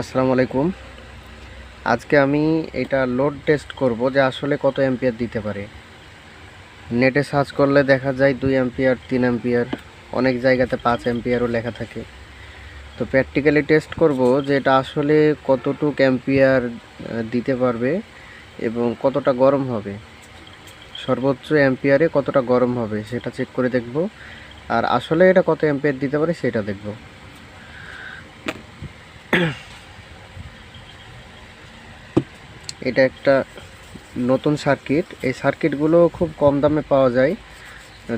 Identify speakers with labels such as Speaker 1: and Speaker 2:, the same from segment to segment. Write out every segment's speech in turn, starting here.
Speaker 1: আসসালামু আলাইকুম। আজকে আমি এটা লোড টেস্ট করব যে আসলে কত অ্যাম্পিয়ার দিতে পারে। নেটে সার্চ করলে দেখা যায় দুই অ্যাম্পিয়ার তিন অ্যাম্পিয়ার অনেক জায়গাতে পাঁচ অ্যাম্পিয়ারও লেখা থাকে। তো প্র্যাকটিক্যালি টেস্ট করব যে এটা আসলে কতটুক অ্যাম্পিয়ার দিতে পারবে এবং কতটা গরম হবে। সর্বোচ্চ অ্যাম্পিয়ারে কতটা গরম হবে সেটা চেক করে দেখব। আর আসলে এটা কত অ্যাম্পিয়ার দিতে পারে সেটা দেখব। এটা একটা নতুন সার্কিট এই সার্কিটগুলো খুব কম দামে পাওয়া যায়।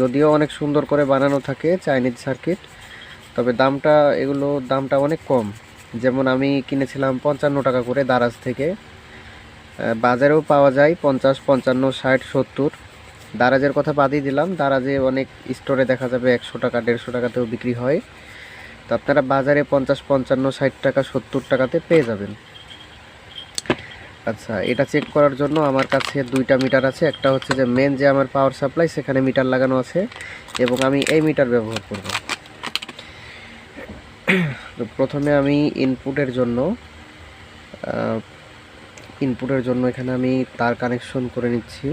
Speaker 1: যদিও অনেক সুন্দর করে বানানো থাকে চাইনিজ সার্কিট তবে দামটা, এগুলো দামটা অনেক কম। যেমন আমি কিনেছিলাম পঞ্চান্ন টাকা করে দারাজ থেকে। বাজারেও পাওয়া যায় পঞ্চাশ, পঞ্চান্ন, ষাট, সত্তর। দারাজের কথা বাদই দিলাম। দারাজে অনেক স্টোরে দেখা যাবে একশো টাকা, দেড়শো টাকাতেও বিক্রি হয়। তো আপনারা বাজারে পঞ্চাশ, পঞ্চান্ন, ষাট টাকা, সত্তর টাকাতে পেয়ে যাবেন। আচ্ছা এটা চেক করার জন্য আমার কাছে দুইটা মিটার আছে। একটা হচ্ছে যে মেন যে আমার পাওয়ার সাপ্লাই সেখানে মিটার লাগানো আছে এবং আমি এই মিটার ব্যবহার করব। তো প্রথমে আমি ইনপুটের জন্য ইনপুটের জন্য এখানে আমি তার কানেকশন করে নিচ্ছি।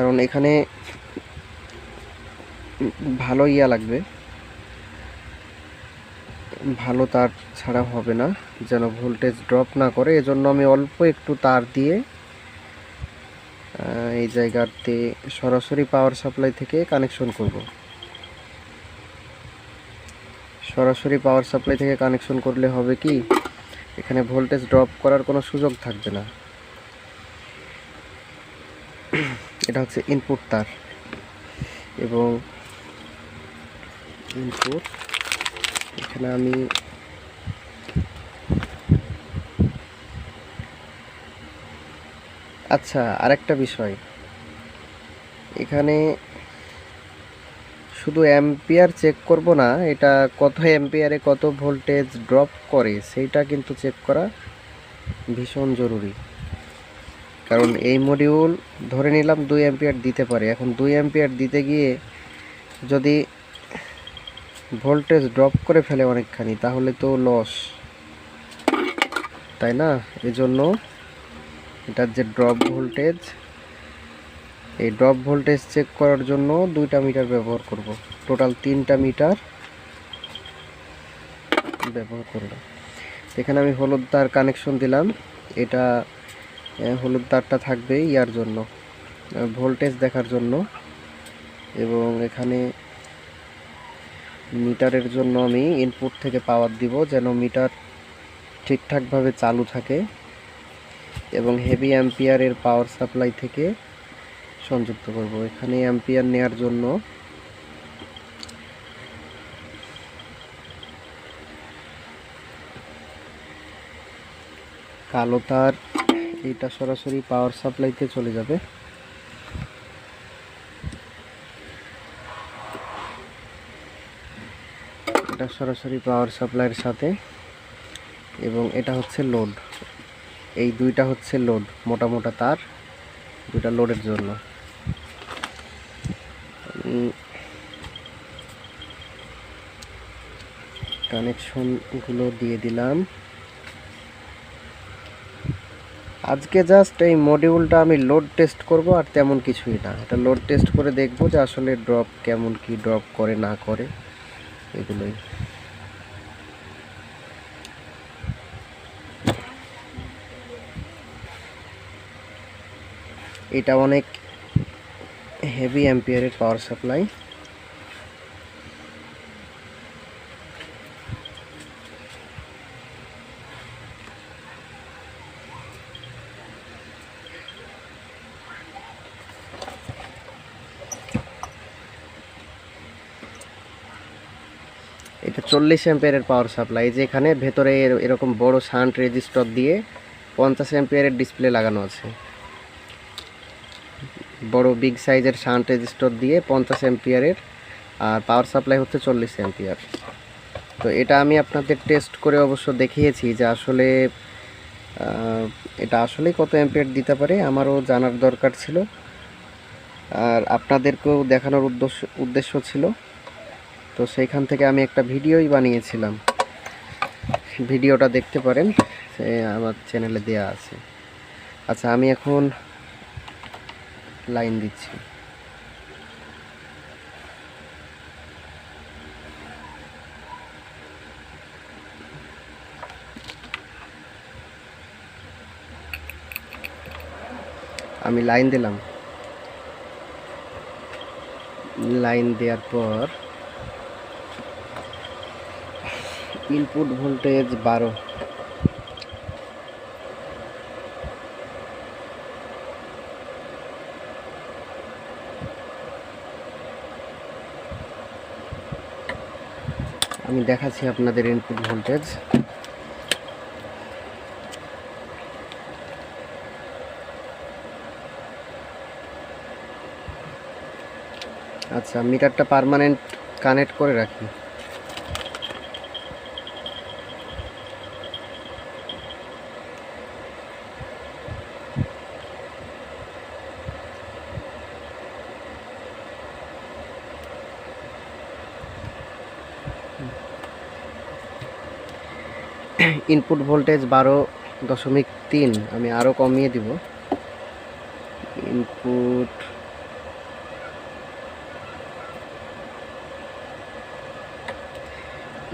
Speaker 1: কারণ এখানে ভালো ইয়া লাগবে। ভালো তার ছাড়া হবে না, যেন ভোল্টেজ ড্রপ না করে। এজন্য আমি অল্প একটু তার দিয়ে এই জায়গাতে সরাসরি পাওয়ার সাপ্লাই থেকে কানেকশন করব। সরাসরি পাওয়ার সাপ্লাই থেকে কানেকশন করলে হবে কি, এখানে ভোল্টেজ ড্রপ করার কোনো সুযোগ থাকবে না। এটা হচ্ছে ইনপুট তার। এবং ইনপুট এখানে আমি আচ্ছা আরেকটা বিষয়। এখানে শুধু অ্যাম্পিয়ার চেক করব না, এটা কত অ্যাম্পিয়ারে কত ভোল্টেজ ড্রপ করে, সেইটা কিন্তু চেক করা ভীষণ জরুরি। কারণ এই মডিউল ধরে নিলাম দুই অ্যাম্পিয়ার দিতে পারে। এখন দুই অ্যাম্পিয়ার দিতে গিয়ে যদি ভোল্টেজ ড্রপ করে ফেলে অনেকখানি, তাহলে তো লস তাই না? এজন্য এটার যে ড্রপ ভোল্টেজ এই ড্রপ ভোল্টেজ চেক করার জন্য দুইটা মিটার ব্যবহার করব। টোটাল তিনটা মিটার ব্যবহার করব এখানে আমি হলুদ তার কানেকশন দিলাম। এটা হলুদ তারটা থাকবে ইয়ার জন্য ভোল্টেজ দেখার জন্য, এবং এখানে মিটারের জন্য আমি ইনপুট থেকে পাওয়ার দিব যেন মিটার ঠিকঠাকভাবে চালু থাকে, এবং হেভি অ্যাম্পিয়ারের পাওয়ার সাপ্লাই থেকে সংযুক্ত করব। এখানে অ্যাম্পিয়ার নেয়ার জন্য কালো তার এটা সরাসরি পাওয়ার সাপ্লাইতে চলে যাবে। এটা সরাসরি পাওয়ার সাপ্লাইয়ের সাথে। এবং এটা হচ্ছে লোড এই দুইটা হচ্ছে লোড মোটা মোটা তার, দুইটা লোডের জন্য। কানেকশনগুলো দিয়ে দিলাম। আজকে জাস্ট এই মডিউলটা আমি লোড টেস্ট করব আর তেমন কিছুই না। এটা লোড টেস্ট করে দেখব যে আসলে ড্রপ কেমন কি ড্রপ করে, না করে। এগুলোই। এটা অনেক হেভি অ্যাম্পিয়ারের পাওয়ার সাপ্লাই এটা চল্লিশ অ্যাম্পিয়ারের পাওয়ার সাপ্লাই যে এখানে ভেতরে এর- এরকম বড় শান্ট রেজিস্টর দিয়ে পঞ্চাশ অ্যাম্পিয়ারের ডিসপ্লে লাগানো আছে। বড় বিগ সাইজের শান্ট রেজিস্টর দিয়ে পঞ্চাশ অ্যাম্পিয়ারের, আর পাওয়ার সাপ্লাই হচ্ছে চল্লিশ অ্যাম্পিয়ার। তো এটা আমি আপনাদের টেস্ট করে অবশ্য দেখিয়েছি যে আসলে এটা আসলেই কত অ্যাম্পিয়ার দিতে পারে, আমারও জানার দরকার ছিল। আর আপনাদেরকেও দেখানোর উদ্দেশ্য উদ্দেশ্য ছিল। তো সেইখান থেকে আমি একটা ভিডিওই বানিয়েছিলাম। ভিডিওটা দেখতে পারেন, সে আমার চ্যানেলে দেয়া আছে। আচ্ছা আমি এখন লাইন দিচ্ছি। আমি লাইন দিলাম। লাইন দেওয়ার পর ইনপুট ভোল্টেজ বারো। আমি দেখাচ্ছি আপনাদের ইনপুট ভোল্টেজ। আচ্ছা মিটারটা পার্মানেন্ট কানেক্ট করে রাখি। ইনপুট ভোল্টেজ বারো দশমিক তিন, আমি আরও কমিয়ে দিব। ইনপুট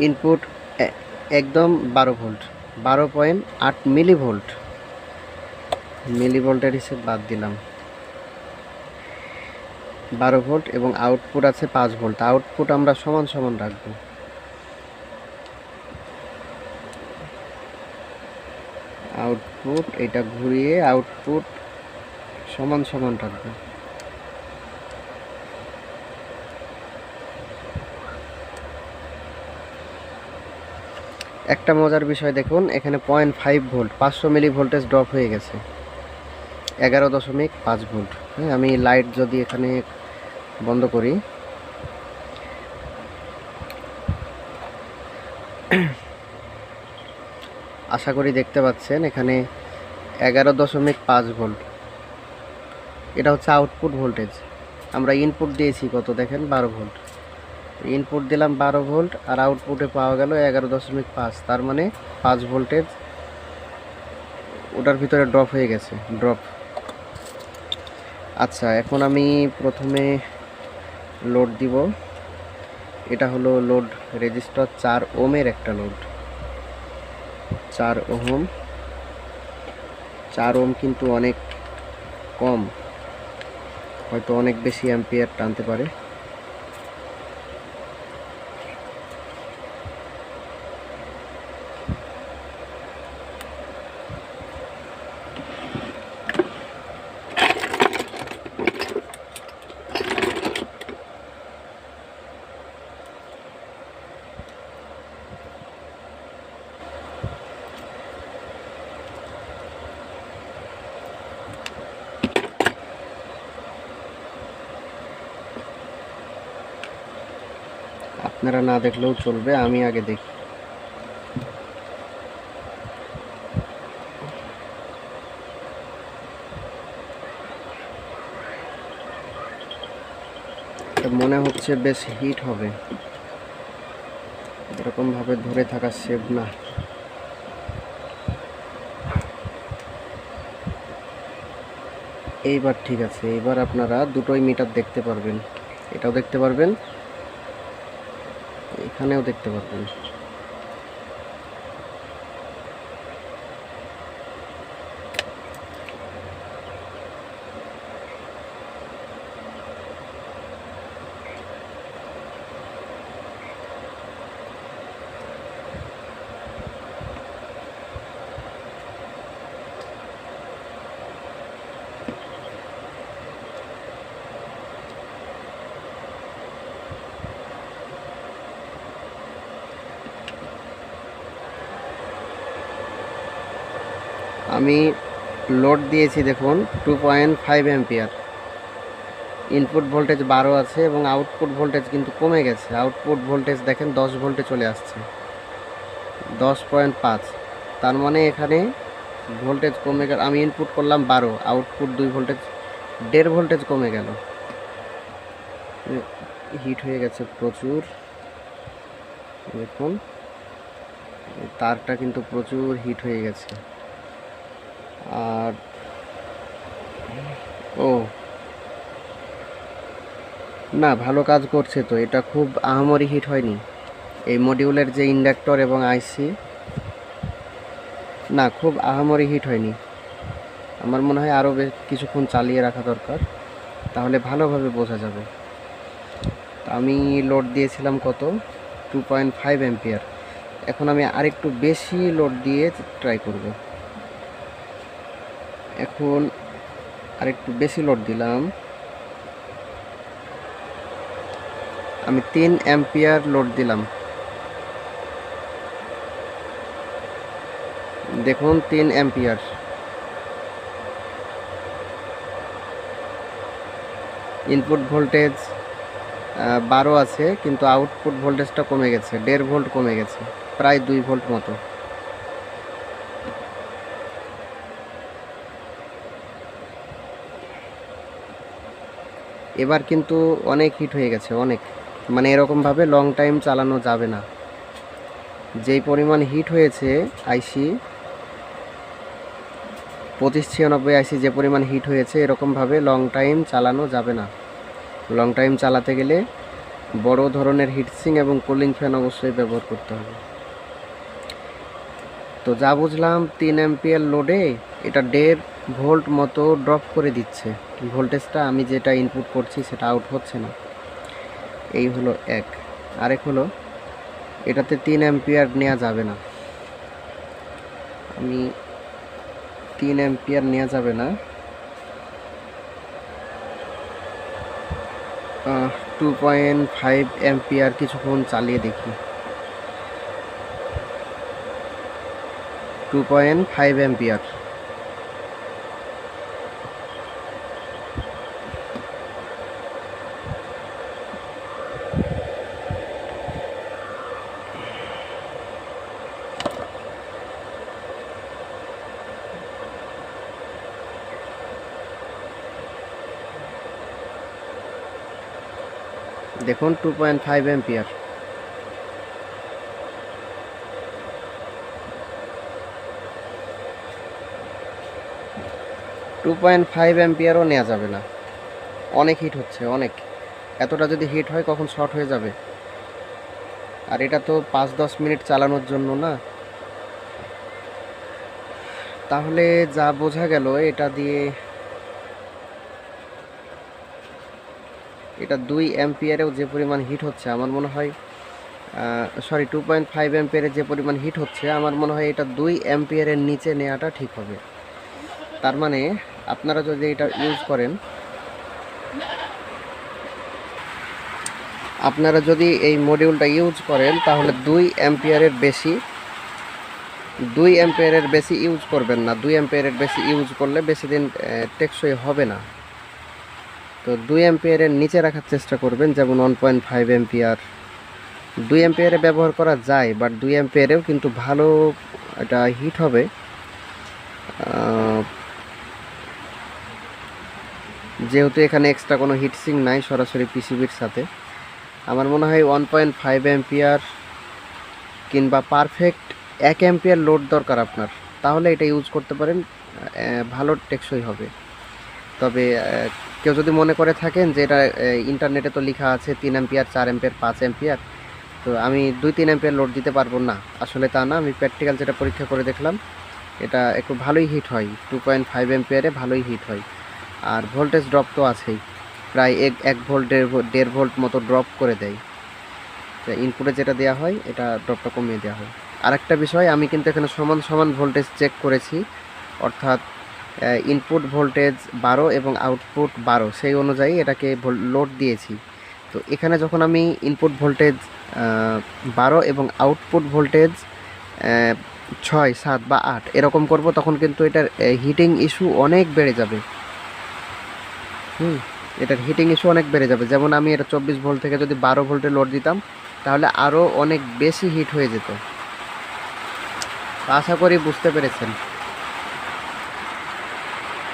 Speaker 1: ইনপুট একদম বারো ভোল্ট বারো পয়েন্ট আট মিলি ভোল্ট মিলি ভোল্টের হিসেব বাদ দিলাম। বারো ভোল্ট এবং আউটপুট আছে পাঁচ ভোল্ট আউটপুট আমরা সমান সমান রাখব। আউটপুট এটা ঘুরিয়ে আউটপুট সমান সমান রাখব। একটা মজার বিষয় দেখুন, এখানে পয়েন্ট ফাইভ ভোল্ট পাঁচশো মিলি ভোল্টেজ ড্রপ হয়ে গেছে। এগারো দশমিক পাঁচ ভোল্ট হ্যাঁ আমি লাইট যদি এখানে বন্ধ করি আশা করি দেখতে পাচ্ছেন, এখানে এগারো দশমিক পাঁচ ভোল্ট। এটা হচ্ছে আউটপুট ভোল্টেজ আমরা ইনপুট দিয়েছি কত দেখেন? বারো ভোল্ট। ইনপুট দিলাম বারো ভোল্ট আর আউটপুটে পাওয়া গেল এগারো দশমিক পাঁচ। তার মানে পাঁচ ভোল্টেজ ওটার ভিতরে ড্রপ হয়ে গেছে ড্রপ আচ্ছা এখন আমি প্রথমে লোড দিব। এটা হলো লোড রেজিস্টার চার ওমের একটা লোড চার ওহম। চার ওম কিন্তু অনেক কম। হয়তো অনেক বেশি অ্যাম্পিয়ার টানতে পারে। আপনারা না দেখলেও চলবে, আমি আগে দেখি। মনে হচ্ছে বেশ হিট হবে। এরকম ভাবে ধরে থাকা সেভ না। এইবার ঠিক আছে, এইবার আপনারা দুটোই মিটার দেখতে পারবেন। এটাও দেখতে পারবেন। এখানেও দেখতে পারবেন আমি লোড দিয়েছি দেখুন two point five ampere input voltage বারো আছে এবং আউটপুট ভোল্টেজ কিন্তু কমে গেছে। আউটপুট ভোল্টেজ দেখেন, দশ ভোল্টে চলে আসছে। দশ পয়েন্ট পাঁচ। তার মানে এখানে ভোল্টেজ কমে গেল, আমি ইনপুট করলাম বারো আউটপুট দুই ভোল্টেজ দেড় ভোল্টেজ কমে গেল। হিট হয়ে গেছে প্রচুর। দেখুন, তারটা কিন্তু প্রচুর হিট হয়ে গেছে। আর ও। না, ভালো কাজ করছে তো, এটা খুব আহামরি হিট হয়নি। এই মডিউলের যে ইন্ডাক্টর এবং আইসি না, খুব আহামরি হিট হয়নি। আমার মনে হয় আরও কিছুক্ষণ চালিয়ে রাখা দরকার, তাহলে ভালোভাবে বোঝা যাবে। আমি লোড দিয়েছিলাম কত? টু পয়েন্ট ফাইভ এখন আমি আরেকটু বেশি লোড দিয়ে ট্রাই করব। এখন আরেকটু বেশি লোড দিলাম। আমি তিন অ্যাম্পিয়ার লোড দিলাম। দেখুন, তিন অ্যাম্পিয়ার ইনপুট ভোল্টেজ বারো আছে, কিন্তু আউটপুট ভোল্টেজটা কমে গেছে, দেড় ভোল্ট কমে গেছে, প্রায় দুই ভোল্ট মতো। এবার কিন্তু অনেক হিট হয়ে গেছে, অনেক। মানে এরকমভাবে লং টাইম চালানো যাবে না। যেই পরিমাণ হিট হয়েছে আইসি পঁচিশ ছিয়ানব্বই আইসি যে পরিমাণ হিট হয়েছে, এরকমভাবে লং টাইম চালানো যাবে না। লং টাইম চালাতে গেলে বড় ধরনের হিটসিং এবং কুলিং ফ্যান অবশ্যই ব্যবহার করতে হবে। তো যা বুঝলাম, তিন এমপিএল লোডে এটা দেড় ভোল্ট মতো ড্রপ করে দিচ্ছে। ভোল্টেজটা আমি যেটা ইনপুট করছি সেটা আউট হচ্ছে না। এই হলো এক। আরেক হলো, এটাতে তিন অ্যাম্পিয়ার নেওয়া যাবে না। আমি তিন অ্যাম্পিয়ার নেওয়া যাবে না। টু পয়েন্ট ফাইভ অ্যাম্পিয়ার কিছুক্ষণ চালিয়ে দেখি। Two point five ampere. দেখুন two point five ampere two point five অ্যাম্পিয়ারও নেওয়া যাবে না। অনেক হিট হচ্ছে, অনেক। এতটা যদি হিট হয়, কখন শর্ট হয়ে যাবে? আর এটা তো পাঁচ দশ মিনিট চালানোর জন্য না। তাহলে যা বোঝা গেল, এটা দিয়ে এটা দুই অ্যাম্পিয়ারেও যে পরিমাণ হিট হচ্ছে, আমার মনে হয় সরি টু পয়েন্ট ফাইভ অ্যাম্পিয়ারে যে পরিমাণ হিট হচ্ছে, আমার মনে হয় এটা দুই অ্যাম্পিয়ারের নিচে নেওয়াটা ঠিক হবে। তার মানে আপনারা যদি এটা ইউজ করেন, আপনারা যদি এই মডিউলটা ইউজ করেন, তাহলে দুই অ্যাম্পিয়ারের বেশি, দুই অ্যাম্পিয়ারের বেশি ইউজ করবেন না। দুই অ্যাম্পিয়ারের বেশি ইউজ করলে বেশি দিন টেকসই হবে না। তো দুই অ্যাম্পিয়ারের নিচে রাখার চেষ্টা করবেন, যেমন ওয়ান পয়েন্ট ফাইভ অ্যাম্পিয়ার। দুই অ্যাম্পিয়ারে ব্যবহার করা যায় বাট দুই অ্যাম্পিয়ারেও কিন্তু ভালো এটা হিট হবে। যেহেতু এখানে এক্সট্রা কোনো হিটসিং নাই সরাসরি পিসিবির সাথে। আমার মনে হয় ওয়ান পয়েন্ট ফাইভ অ্যাম্পিয়ার কিংবা পারফেক্ট এক অ্যাম্পিয়ার লোড দরকার আপনার। তাহলে এটা ইউজ করতে পারেন ভালো টেকসই হবে। তবে কেউ যদি মনে করে থাকেন যে এটা ইন্টারনেটে তো লেখা আছে তিন অ্যাম্পিয়ার চার অ্যাম্পিয়ার পাঁচ অ্যাম্পিয়ার তো আমি দুই তিন অ্যাম্পিয়ার লোড দিতে পারব না। আসলে তা না, আমি প্র্যাকটিক্যাল যেটা পরীক্ষা করে দেখলাম, এটা একটু ভালোই হিট হয়। টু পয়েন্ট ফাইভ অ্যাম্পিয়ারে ভালোই হিট হয়। আর ভোল্টেজ ড্রপ তো আছেই। প্রায় এক এক ভোল্ট দেড় দেড় ভোল্ট মতো ড্রপ করে দেয়। তো ইনপুটে যেটা দেওয়া হয়, এটা ড্রপটা কমিয়ে দেওয়া হয়। আরেকটা বিষয়, আমি কিন্তু এখানে সমান সমান ভোল্টেজ চেক করেছি। অর্থাৎ ইনপুট ভোল্টেজ বারো এবং আউটপুট বারো, সেই অনুযায়ী এটাকে লোড দিয়েছি। তো এখানে যখন আমি ইনপুট ভোল্টেজ বারো এবং আউটপুট ভোল্টেজ ছয়, সাত বা আট এরকম করব, তখন কিন্তু এটার হিটিং ইস্যু অনেক বেড়ে যাবে। হুম, এটার হিটিং ইস্যু অনেক বেড়ে যাবে। যেমন আমি এটা চব্বিশ ভোল্ট থেকে যদি বারো ভোল্টে লোড দিতাম, তাহলে আরও অনেক বেশি হিট হয়ে যেত। আশা করি বুঝতে পেরেছেন।